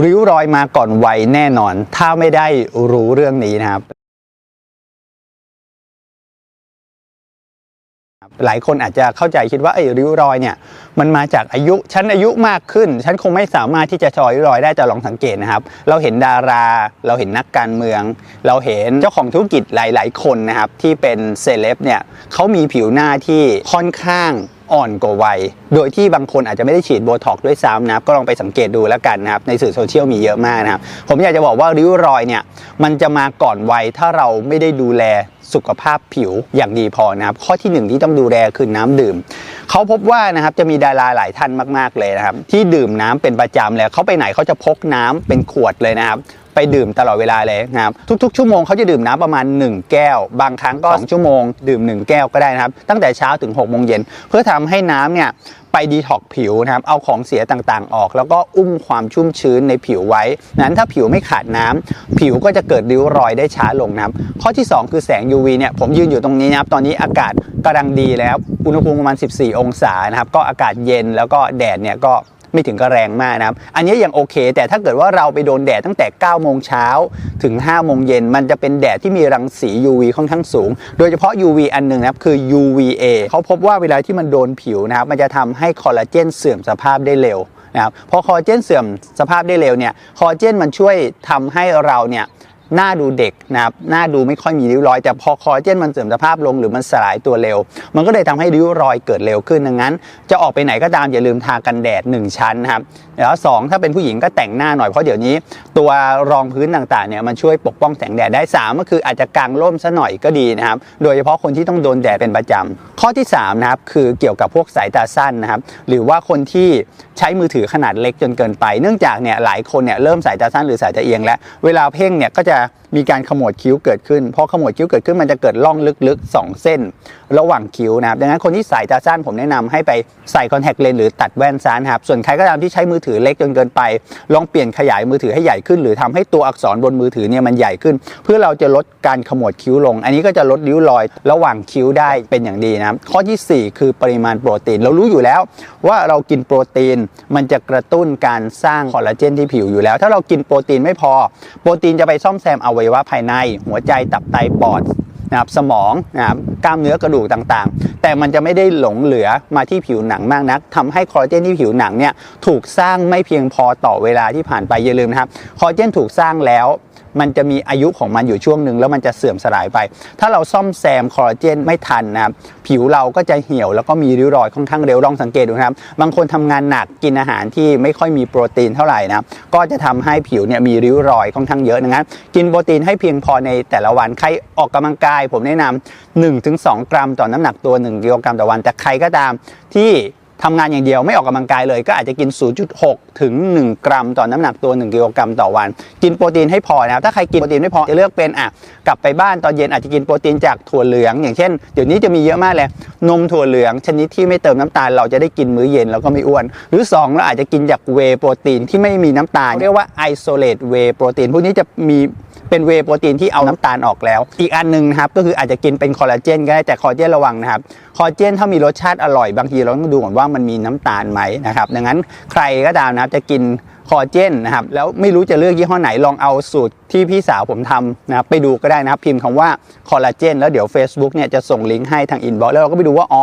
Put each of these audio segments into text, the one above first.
ริ้วรอยมาก่อนวัยแน่นอน ถ้าไม่ได้รู้เรื่องนี้นะครับ หลายคนอาจจะเข้าใจคิดว่าไอ้ริ้วรอยเนี่ย มันมาจากอายุฉันอายุมากขึ้น ฉันคงไม่สามารถที่จะชอยร้อยได้แต่ลองสังเกตนะครับ เราเห็นดารา เราเห็นนักการเมือง เราเห็นเจ้าของธุรกิจหลาย ๆ คนนะครับ ที่เป็นเซเลบเนี่ยเขามีผิวหน้าที่ค่อนข้าง อ่อนกว่าวัย โดยที่บางคนอาจจะไม่ได้ฉีดโบท็อกด้วยซ้ำนะครับก็ลองไปสังเกตดูแล้วกันนะครับในสื่อโซเชียลมีเยอะมากนะครับผมอยากจะบอกว่าริ้วรอยเนี่ยมันจะมาก่อนวัยถ้าเราไม่ได้ดูแล สุขภาพผิวอย่างดีพอนะครับ ข้อที่หนึ่งที่ต้องดูแลคือน้ำดื่ม เขาพบว่านะครับจะมีดาราหลายท่านมาก ๆ เลยนะครับ ที่ดื่มน้ำเป็นประจำเลยเขาไปไหนเขาจะพกน้ำเป็นขวดเลยนะครับไปดื่มตลอดเวลาเลยนะครับทุกๆ ชั่วโมงเขาจะดื่มน้ำประมาณ 1 แก้ว บางครั้งก็2ชั่วโมง ดื่ม 1 แก้วก็ได้นะครับ ตั้งแต่เช้าถึง6โมงเย็นเพื่อทำให้น้ำเนี่ย ไปดีท็อกผิวนะครับเอาของเสียต่างๆออก แล้วก็อุ้มความชุ่มชื้นในผิวไว้ นั้นถ้าผิวไม่ขาดน้ำผิวก็จะเกิดริ้วรอยได้ช้าลงนะครับข้อที่ 2 คือแสง UV เนี่ยผมยืนอยู่ตรงนี้นะครับตอนนี้อากาศกำลังดีแล้วอุณหภูมิประมาณ 14 องศานะครับก็อากาศเย็นแล้วก็แดดเนี่ยก็ ไม่ถึงก็แรงมากนะครับ อันนี้ยังโอเค แต่ถ้าเกิดว่าเราไปโดนแดดตั้งแต่9โมงเช้าถึง5โมงเย็นมันจะเป็นแดดที่มีรังสี UV ค่อนข้างสูง โดยเฉพาะ UV อันหนึ่งนะครับคือ UVA เขาพบว่าเวลาที่มันโดนผิวนะครับมันจะทำให้คอลลาเจนเสื่อมสภาพได้เร็วนะครับพอคอลลาเจนเสื่อมสภาพได้เร็วเนี่ยคอลลาเจนมันช่วยทำให้เราเนี่ย หน้าดูเด็กนะครับหน้าดูไม่ค่อยมีริ้วรอย แต่พอคอลลาเจนมันเสื่อมสภาพลงหรือมันสลายตัวเร็ว มันก็เลยทำให้ริ้วรอยเกิดเร็วขึ้นดังนั้น จะออกไปไหนก็ตามอย่าลืมทากันแดด 1 ชั้นนะครับแล้วสองถ้าเป็นผู้หญิงก็แต่งหน้าหน่อยเพราะเดี๋ยวนี้ ตัวรองพื้นต่างๆเนี่ยมันช่วยปกป้องแสงแดดได้สามก็คืออาจจะกางร่มซะหน่อยก็ดีนะครับโดยเฉพาะคนที่ต้องโดนแดดเป็นประจำข้อที่สามนะครับคือเกี่ยวกับพวกสายตาสั้นนะครับหรือว่าคนที่ใช้มือถือขนาดเล็กจนเกินไป เนื่องจากเนี่ยหลายคนเนี่ยเริ่มสายตาสั้นหรือสายตาเอียงแล้วเวลาเพ่งเนี่ยก็จะมีการขมวดคิ้วเกิดขึ้นพอขมวดคิ้วเกิดขึ้นมันจะเกิดร่องลึกๆ 2 เส้น ระหว่างคิ้วนะครับดังนั้นคนที่สายตาสั้นผมแนะนำให้ไปใส่คอนแทคเลนส์หรือตัดแว่นซ้านครับส่วนใครก็ตามที่ใช้มือถือเล็กจนเกินไป ลองเปลี่ยนขยายมือถือให้ใหญ่ขึ้น หรือทำให้ตัวอักษรบนมือถือเนี่ยมันใหญ่ขึ้น เพื่อเราจะลดการขมวดคิ้วลง อันนี้ก็จะลดริ้วรอยระหว่างคิ้วได้เป็นอย่างดีนะครับข้อทีสี่ 4 คือปริมาณโปรตีน เรารู้อยู่แล้ว ว่าเรากินโปรตีนมันจะกระตุ้นการสร้างคอลลาเจนที่ผิวอยู่แล้ว ถ้าเรากินโปรตีนไม่พอ โปรตีนจะไปซ่อมแซมอวัยวะภายใน หัวใจตับไตปอดนะครับสมองนะครับ กล้ามเนื้อกระดูกต่างๆ แต่มันจะไม่ได้หลงเหลือมาที่ผิวหนังมากนักทำให้คอลลาเจนที่ผิวหนังเนี่ยถูกสร้างไม่เพียงพอต่อเวลาที่ผ่านไปอย่าลืมนะครับคอลลาเจนถูกสร้างแล้ว มันจะมีอายุของมันอยู่ช่วงหนึ่งแล้วมันจะเสื่อมสลายไป ถ้าเราซ่อมแซมคอลลาเจนไม่ทันนะครับผิวเราก็จะเหี่ยวแล้วก็มีริ้วรอยค่อนข้างเร็วลองสังเกตดูนะครับ บางคนทำงานหนักกินอาหารที่ไม่ค่อยมีโปรตีนเท่าไหร่นะก็จะทำให้ผิวเนี่ยมีริ้วรอยค่อนข้างเยอะดังนั้นกินโปรตีนให้เพียงพอในแต่ละวันใครออกกำลังกาย ผมแนะนำ1-2 กรัมต่อน้ำหนักตัว 1กิโลกรัมต่อวัน แต่ใครก็ตามที่ ทำงานอย่างเดียวไม่ออกกำลังกายเลย ก็อาจจะกิน 0.6 ถึง 1 กรัม ต่อน้ำหนักตัว 1 กิโลกรัมต่อวัน กินโปรตีนให้พอนะครับถ้าใครกินโปรตีนไม่พอจะเลือกเป็นอะกลับไปบ้านตอนเย็นอาจจะกินโปรตีนจากถั่วเหลือง อย่างเช่น เดี๋ยวนี้จะมีเยอะมากเลย นมถั่วเหลืองชนิดที่ไม่เติมน้ำตาล เราจะได้กินมื้อเย็นแล้วก็ไม่อ้วน หรือ 2 เราอาจจะกินจากเวโปรตีนที่ไม่มีน้ำตาลเรียกว่า isolate whey โปรตีนพวกนี้จะมี เป็นเวโปรตีนที่เอาน้ำตาลออกแล้ว อีกอันหนึ่งนะครับก็คืออาจจะกินเป็นคอลลาเจนก็ได้แต่คอลลาเจนระวังนะครับคอลลาเจนถ้ามีรสชาติอร่อยบางทีเราต้องดูก่อนว่ามันมีน้ำตาลไหมนะครับดังนั้นใครก็ตามนะครับจะกิน อเจนนะครับแล้วไม่รู้จะเลือกยี่ห้อไหนลองเอาสูตรที่พี่สาวผมทำนะครับไปดูก็ได้นะครับ พิมพ์คำว่าคอลลาเจนแล้วเดี๋ยว Facebook เนี่ยจะส่งลิงก์ให้ทางอินบ็อกซ์แล้วเราก็ไปดูว่า อ๋อ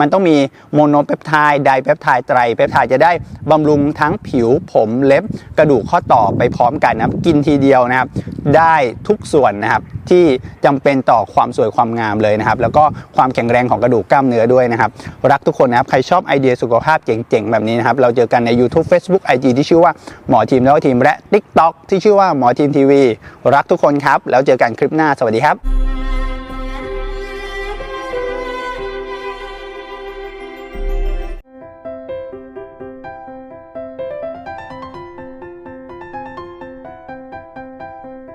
มันต้องมีโมโนเปปไทด์ไดเปปไทด์ไตรเปปไทด์จะได้บำรุงทั้งผิวผมเล็บกระดูกข้อต่อไปพร้อมกันนะครับ กินทีเดียวนะครับ ได้ทุกส่วนนะครับ ที่จำเป็นต่อความสวยความงามเลยนะครับ แล้วก็ความแข็งแรงของกระดูกกล้ามเนื้อด้วยนะครับ รักทุกคนนะครับใครชอบไอเดียสุขภาพเจ๋งๆแบบนี้นะครับเราเจอกันใน YouTube Facebook IG ที่ชื่อว่าหมอทีมแล้วทีมและ TikTok ที่ชื่อว่าหมอทีมทีวีรักทุกคนครับ แล้วเจอกันคลิปหน้าสวัสดีครับ